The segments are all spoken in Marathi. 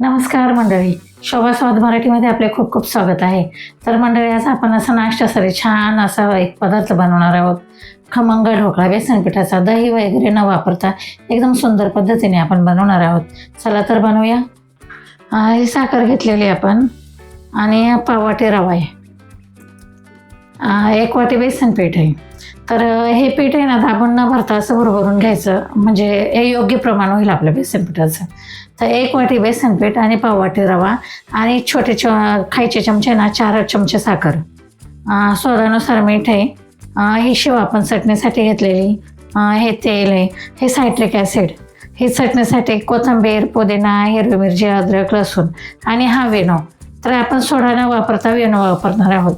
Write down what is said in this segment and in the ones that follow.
नमस्कार मंडळी. शोभा स्वाद मराठीमध्ये आपले खूप खूप स्वागत आहे. तर मंडळी आज आपण असं नाश्त्यासाठी छान असा एक पदार्थ बनवणार आहोत. खमंग ढोकळा बेसन पिठाचा दही वगैरे न वापरता एकदम सुंदर पद्धतीने आपण बनवणार आहोत. चला तर बनवूया. ही साखर घेतलेली आपण. आणि पाव वाटी रवा आहे. एक वाटी बेसन पीठ आहे. तर हे पीठ आहे ना दाबून न भरता असं भरभरून घ्यायचं. म्हणजे हे योग्य प्रमाण होईल आपल्या बेसन पिठाचं. तर एक वाटी बेसन पीठ आणि पाव वाटी रवा आणि छोटे च खायचे चमचे ना चार चमचे साखर. स्वादानुसार मीठ आहे. ही शिव आपण चटणीसाठी घेतलेली. हे तेल आहे. हे सायट्रिक ॲसिड. हे चटणीसाठी कोथिंबीर पुदिना हिरवी मिरची अद्रक लसूण आणि हा वेनो तर आपण सोडा न वापरता वेनो वापरणार आहोत.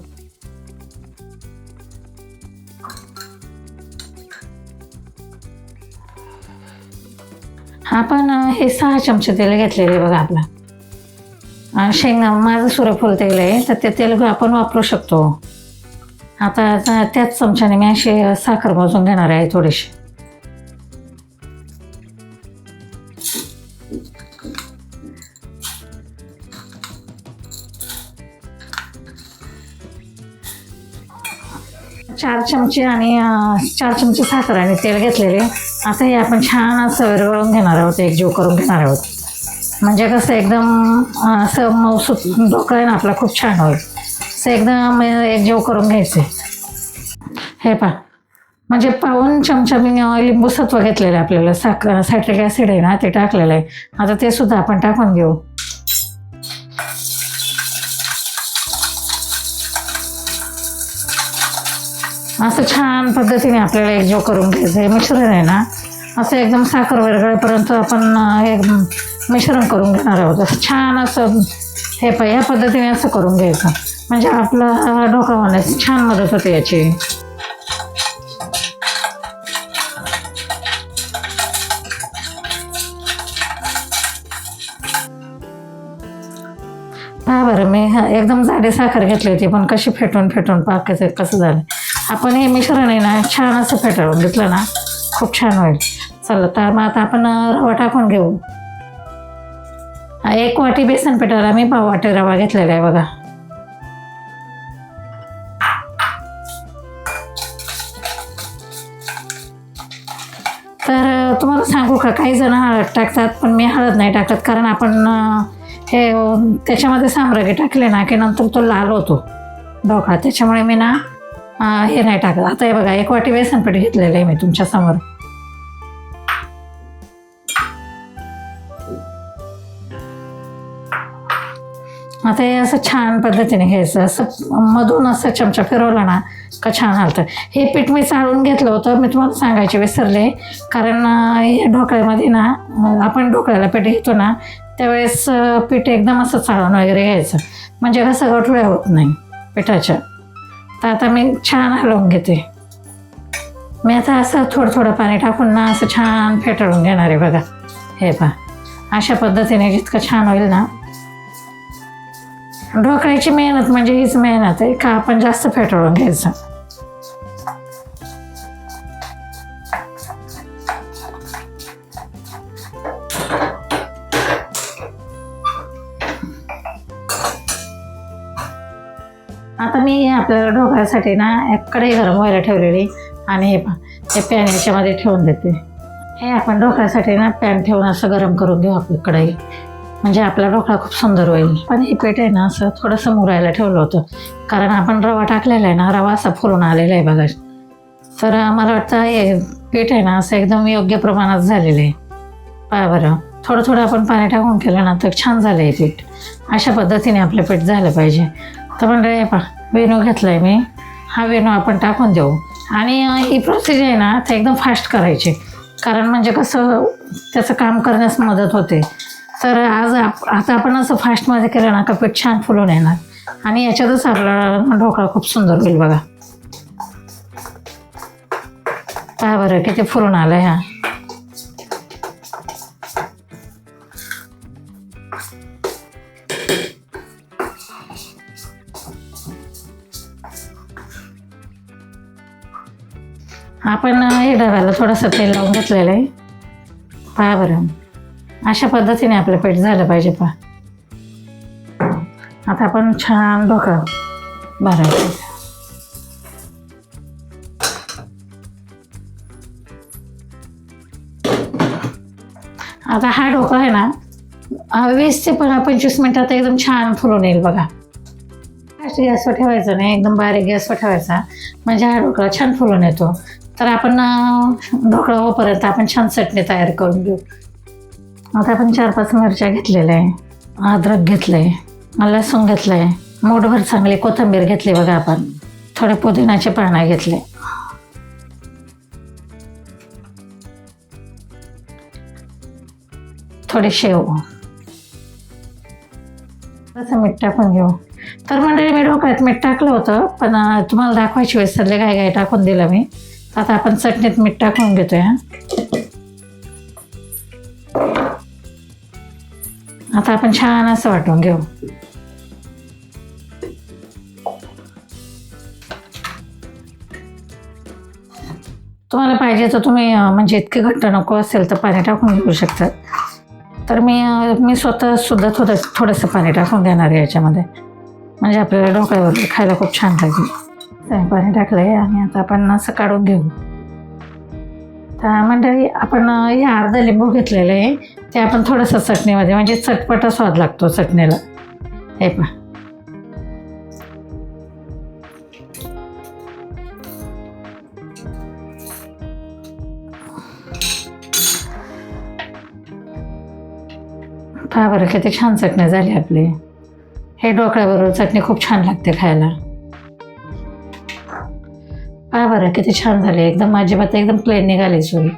आपण हे सहा चमचे तेल घेतलेले बघा आपला. शेंगा माझं सूर्यफूल तेल आहे तर ते तेल आपण वापरू शकतो. आता त्याच चमच्याने मी अशी साखर भाजून घेणार आहे थोडीशी. चार चमचे आणि चार चमचे साखर आणि तेल घेतलेले. असंही हे आपण छान असं विरघळून घेणार आहोत एकजीव करून घेणार आहोत. म्हणजे कसं एकदम असं मौसूत ढोकळा आहे ना आपला खूप छान होईल. असं एकदम एकजीव करून घ्यायचे. हे पा म्हणजे पाऊन चमचा मी लिंबू सत्व घेतलेलं आहे आपल्याला. साखर सायट्रिक ॲसिड आहे ना ते टाकलेलं आहे. आता ते सुद्धा आपण टाकून घेऊ. असं छान पद्धतीने आपल्याला एकजीव करून घ्यायचं आहे मिश्रण आहे ना असं एकदम साखर वेगळेपर्यंत आपण एकदम मिश्रण करून घेणार आहोत. असं छान असं हे पण ह्या पद्धतीने असं करून घ्यायचं. म्हणजे आपला डोकं होण्यास छान मदत होते याची. पहा बरं मी हा एकदम जाडी साखर घेतली होती पण कशी फेटून फेटून पाकायचं कसं झालं. आपण हे मिश्रण आहे ना छान असं फेटाळून घेतलं ना खूप छान होईल. चला तर मग आता आपण रवा टाकून घेऊ. एक वाटी बेसन पिठाला मी पाव वाटी रवा घेतलेला आहे बघा. तर तुम्हाला सांगू का काही जण हळद टाकतात पण मी हळद नाही टाकत कारण आपण हे त्याच्यामध्ये सामरागी टाकले ना की नंतर तो लाल होतो. बघा त्याच्यामुळे मी ना हे नाही टाकत. आता हे बघा एक वाटी बेसन पीठ घेतलेलं आहे मी तुमच्यासमोर आता हे असं छान पद्धतीने घ्यायचं. असं मधून असं चमचा फिरवला ना का छान हलतं. हे पीठ मी चाळून घेतलं होतं मी तुम्हाला सांगायचे विसरले. कारण हे या ढोकळ्यामध्ये ना आपण ढोकळ्याला पीठ घेतो ना त्यावेळेस पीठ एकदम असं चाळून वगैरे घ्यायचं. म्हणजे कसं गठुळ्या होत नाही पिठाच्या. तर आता मी छान हलवून घेते. मी आता असं थोडं थोडं पाणी टाकून ना असं छान फेटाळून घेणार आहे बघा. हे पहा. अशा पद्धतीने जितकं छान होईल ना. ढोकळ्याची मेहनत म्हणजे हीच मेहनत आहे. का आपण जास्त फेटाळून घ्यायचं? आपल्याला ढोकळ्यासाठी ना एक कढई गरम व्हायला ठेवलेली आणि हे पहा हे पॅन याच्यामध्ये ठेवून देते. हे आपण ढोकळ्यासाठी ना पॅन ठेवून असं गरम करून घेऊ आपली कढई. म्हणजे आपला ढोकळा खूप सुंदर होईल. पण हे पीठ आहे ना असं थोडंसं मुरायला ठेवलं होतं. कारण आपण रवा टाकलेला आहे ना रवा असा फुलून आलेला आहे बघा. तर मला वाटतं हे पीठ आहे ना असं एकदम योग्य प्रमाणात झालेलं आहे. पहा बरं थोडं थोडं आपण पाणी टाकून केलं ना तर छान झालं आहे पीठ. अशा पद्धतीने आपलं पीठ झालं पाहिजे. तर म्हणजे पहा वेणू घेतला आहे मी. हा वेणू आपण टाकून देऊ. आणि ही प्रोसिजर आहे ना ते एकदम फास्ट करायची. कारण म्हणजे कसं त्याचं काम करण्यास मदत होते. तर आज आप आता आपण असं फास्टमध्ये केलं ना का पीठ छान फुलून येणार. आणि याच्यातच आपला ढोकळा खूप सुंदर होईल बघा. काय बरं किती फुलून आलं ह्या आपण हे डब्याला थोडंसं तेल लावून घेतलेलं आहे. पहा बरं. अशा पद्धतीने आपलं पीठ झालं पाहिजे पा आता आपण छान ढोकळा भरायचं आता हा ढोकळा आहे ना वीस ते पण पंचवीस मिनिटात एकदम छान फुलून येईल बघा. फास्ट गॅसवर ठेवायचा नाही एकदम बारीक गॅसवर ठेवायचा. म्हणजे हा ढोकळा छान फुलून येतो. तर आपण अं, ढोकळा होपर्यंत आपण छान चटणी तयार करून घेऊ. आता आपण चार पाच मिरच्या घेतलेल्या आहे. अद्रक घेतलं आहे लसूण घेतलं आहे मोठभर चांगली कोथिंबीर घेतली बघा आपण. थोडे पुदिनाचे पानं घेतले. थोडे शेव. तसं मीठ टाकून घेऊ. तर मंडळी मी ढोकळ्यात मीठ टाकलं होतं पण तुम्हाला दाखवायची विसरले काय काय टाकून दिलं मी. आता आपण चटणीत मीठ टाकून घेतोय हा. आता आपण छान असं वाटून घेऊ. तुम्हाला पाहिजे तर तुम्ही म्हणजे इतके घट्ट नको असेल तर पाणी टाकून घेऊ शकतात तर मी मी स्वतः सुद्धा थोडं थोडंसं पाणी टाकून घेणार आहे याच्यामध्ये. म्हणजे आपल्याला डोक्यावर खायला खूप छान लागेल. तर पाणी टाकलं आहे आणि आता आपण असं काढून घेऊ. तर मंडळी आपण हे अर्धा लिंबू घेतलेलं आहे. ते आपण थोडंसं चटणीमध्ये म्हणजे चटपटा स्वाद लागतो चटणीला. हे पहा. पहा बरं किती छान चटणी झाली आपली. हे ढोकळ्याबरोबर चटणी खूप छान लागते खायला. काय बरं किती छान झाले. एकदम अजिबात एकदम प्लेन निघाली सोयी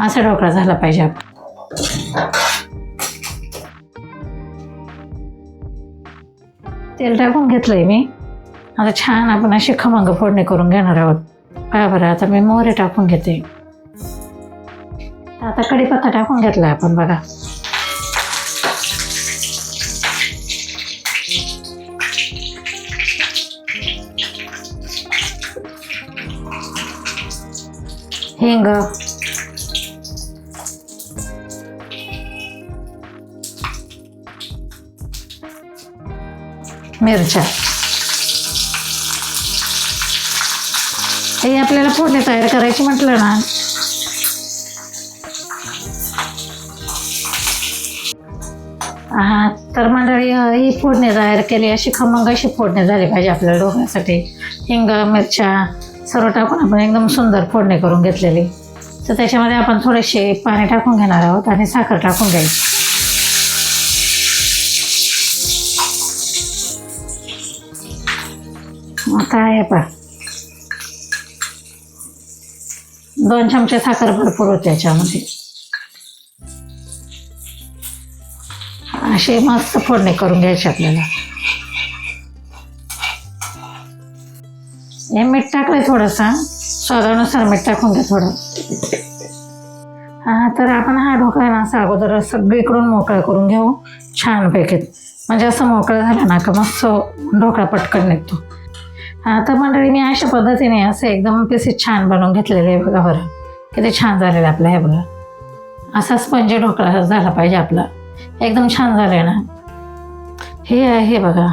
असा ढोकळा झाला पाहिजे आपण. तेल टाकून घेतलंय मी. आता छान आपण अशी खमंग फोडणी करून घेणार आहोत. काय बरं आता मी मोहरे टाकून घेते. आता कढीपत्ता टाकून घेतला आपण बघा. हिंग मिरच्या. हे आपल्याला फोडणी तयार करायची म्हटलं ना. हा तर मंडळी ही फोडणी तयार केली. अशी खमंग अशी फोडणी झाली पाहिजे आपल्याला डोक्यासाठी. हिंग मिरच्या सर्व टाकून आपण एकदम सुंदर फोडणी करून घेतलेली. तर त्याच्यामध्ये आपण थोडेसे पाणी टाकून घेणार आहोत आणि साखर टाकून घ्यायची. आता आहे पा दोन चमचे साखर भरपूर होते याच्यामध्ये. अशी मस्त फोडणी करून घ्यायची आपल्याला. हे मीठ टाकलंय थोडंसं. स्वादानुसार मीठ टाकून घे थोडं. हा तर आपण हा ढोकळा ना असा अगोदर सगळीकडून मोकळा करून घेऊ. छानपैकी म्हणजे असं मोकळं झाला ना का मस्त ढोकळा पटकन निघतो. हा तर मंडळी मी अशा पद्धतीने असं एकदम पिसेस छान बनवून घेतलेले आहे बघा बरं. किती छान झालेलं आपलं हे बघा. असा स्पंजी ढोकळा झाला पाहिजे आपला. एकदम छान झालं आहे ना. हे आहे बघा.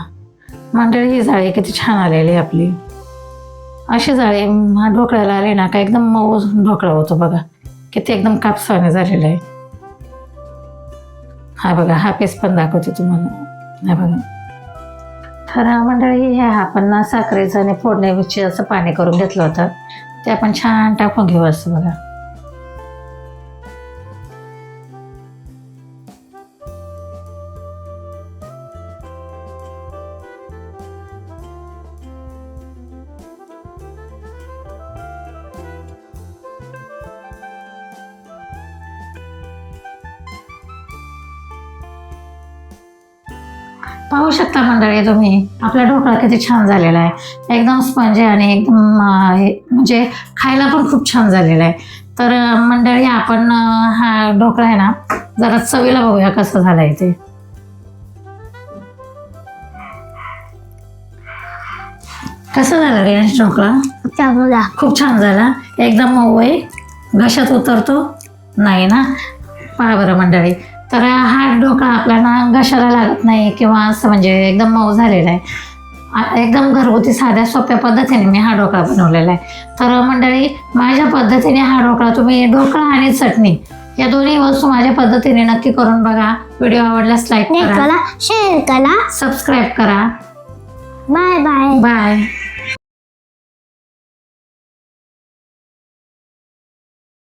मंडळी ही जाळी किती छान आलेली आहे आपली. अशी जाळी हा ढोकळ्याला आले ना का एकदम मऊ ढोकळा होतो बघा. किती एकदम कापसाने झालेला आहे. हा बघा हा पीस पण दाखवते तुम्हाला. हा बघा. तर मंडळी हे आपण ना साखरेचं आणि फोडण्याची असं पाणी करून घेतलं होतं. ते आपण छान टाकून घेऊ असं बघा. पाहू शकता मंडळी तुम्ही. आपला ढोकळा किती छान झालेला आहे. एकदम स्पंजी आणि एकदम म्हणजे खायला पण खूप छान झालेला आहे. तर मंडळी आपण हा ढोकळा आहे ना जरा चवीला बघूया कसं झालं आहे ते. कसं झालं रे ढोकळा? चांगला खूप छान झाला. एकदम मऊ आहे. घशात उतरतो. नाही ना? पहा बरं मंडळी. तर हा ढोकळा आपल्याला घशाला लागत नाही किंवा असं म्हणजे एकदम मऊ झालेला आहे. एकदम घरगुती साध्या सोप्या पद्धतीने मी हा ढोकळा बनवलेला आहे. तर मंडळी माझ्या पद्धतीने हा ढोकळा तुम्ही ढोकळा आणि चटणी या दोन्ही वस्तू माझ्या पद्धतीने नक्की करून बघा. व्हिडिओ आवडल्यास लाईक करा शेअर करा. सबस्क्राईब करा. Bye bye bye